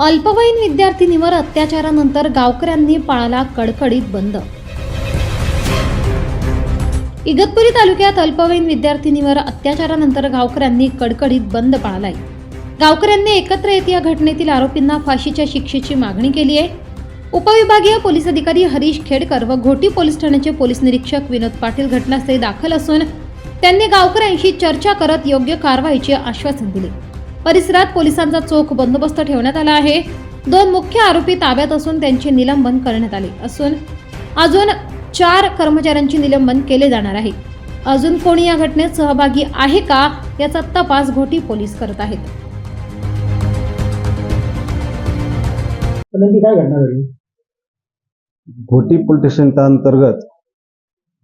अल्पवयीन विद्यार्थिनीवर अत्याचारानंतर गावकऱ्यांनी पाळला कडकडीत बंद. इगतपुरी तालुक्यात अल्पवयीन विद्यार्थिनीवर अत्याचारानंतर गावकऱ्यांनी कडकडीत बंद पाळलाय. गावकऱ्यांनी एकत्र येत या घटनेतील आरोपींना फाशीच्या शिक्षेची मागणी केली आहे. उपविभागीय पोलीस अधिकारी हरीश खेडकर व घोटी पोलीस ठाण्याचे पोलीस निरीक्षक विनोद पाटील घटनास्थळी दाखल असून त्यांनी गावकऱ्यांशी चर्चा करत योग्य कारवाईचे आश्वासन दिले. परिसरात पोलिसांचा चोख बंदोबस्त ठेवण्यात आला आहे. दोन मुख्य आरोपी ताब्यात असून त्यांचे निलंबन करण्यात आले असून अजून चार कर्मचाऱ्यांचे निलंबन केले जाणार आहे. अजून कोणी या घटनेत सहभागी आहे का याचा तपास घोटी पोलीस करत आहेत. तर नेमकी काय घटना घडली? घोटी पोलीस स्टेशनच्या अंतर्गत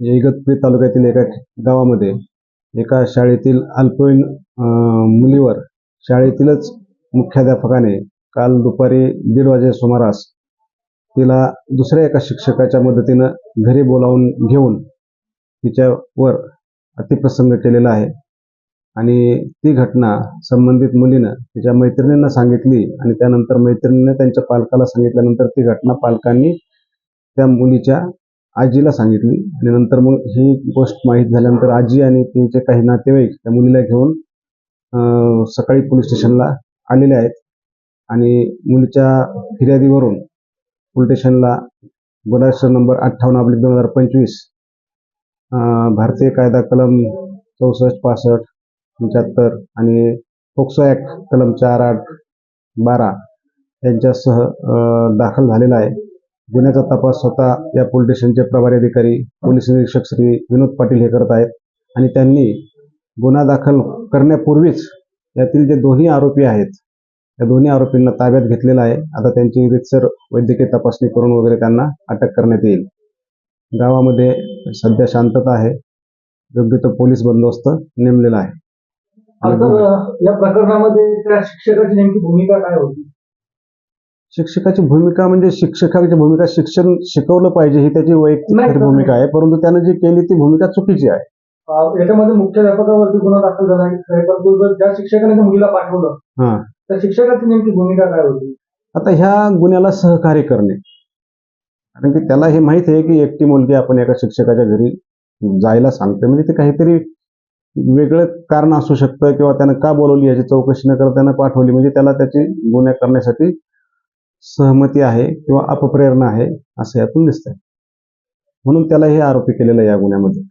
इगतपुरी तालुक्यातील एका गावामध्ये एका शाळेतील अल्पवयीन मुलीवर शाळेतीलच मुख्याध्यापकाने काल दुपारी दीड वाजे सुमारास तिला दुसऱ्या एका शिक्षकाच्या मदतीनं घरी बोलावून घेऊन तिच्यावर अतिप्रसंग केलेला आहे. आणि ती घटना संबंधित मुलीनं तिच्या मैत्रिणींना सांगितली आणि त्यानंतर मैत्रिणीनं त्यांच्या पालकाला सांगितल्यानंतर ती घटना पालकांनी त्या मुलीच्या आजीला सांगितली. आणि नंतर मग ही गोष्ट माहीत झाल्यानंतर आजी आणि तिचे काही नातेवाईक त्या मुलीला घेऊन सकाळी पोलीस स्टेशनला आलेले आहेत. आणि मुलीच्या फिर्यादीवरून पोलीस स्टेशनला गुन्हा नंबर अठ्ठावन्न अब्लिक दोन हजार पंचवीस भारतीय कायदा कलम चौसष्ट पासष्ट पंच्याहत्तर आणि फोक्सो ॲक्ट कलम चार आठ बारा यांच्यासह दाखल झालेला आहे. गुन्ह्याचा तपास स्वतः या पोलीस स्टेशनचे प्रभारी अधिकारी पोलीस निरीक्षक श्री विनोद पाटील हे करत आहेत. आणि त्यांनी गुन्हा दाखल करण्यापूर्वीच यातील जे दोन्ही आरोपी आहेत त्या दोन्ही आरोपींना ताब्यात घेतलेलं आहे. आता त्यांची रितसर वैद्यकीय तपासणी करून वगैरे त्यांना अटक करण्यात येईल. गावामध्ये सध्या शांतता आहे. योग्य तो पोलीस बंदोबस्त नेमलेला आहे. या प्रकरणामध्ये त्या शिक्षकाची नेमकी भूमिका काय होती? शिक्षकाची भूमिका म्हणजे शिक्षकाची भूमिका शिक्षण शिकवलं पाहिजे ही त्याची वैयक्तिक भूमिका आहे. परंतु त्यानं जी केली ती भूमिका चुकीची आहे. याच्यामध्ये मुख्याध्यापकावरती गुन्हा दाखल झाला आहे. परंतु जर ज्या शिक्षकाने त्या मुलीला पाठवलं हा. त्या शिक्षकाची नेमकी भूमिका काय होती? आता ह्या गुन्ह्याला सहकार्य करणे. कारण की त्याला हे माहीत आहे की एकटी मुलगी आपण एका शिक्षकाच्या घरी जायला सांगते म्हणजे ते काहीतरी वेगळं कारण असू शकतं किंवा त्यानं का बोलवली याची चौकशी न करता त्यानं पाठवली. म्हणजे त्याला त्याची गुन्हा करण्यासाठी सहमती आहे किंवा अपप्रेरणा आहे असं यातून दिसतंय. म्हणून त्याला हे आरोपी केलेलं या गुन्ह्यामध्ये.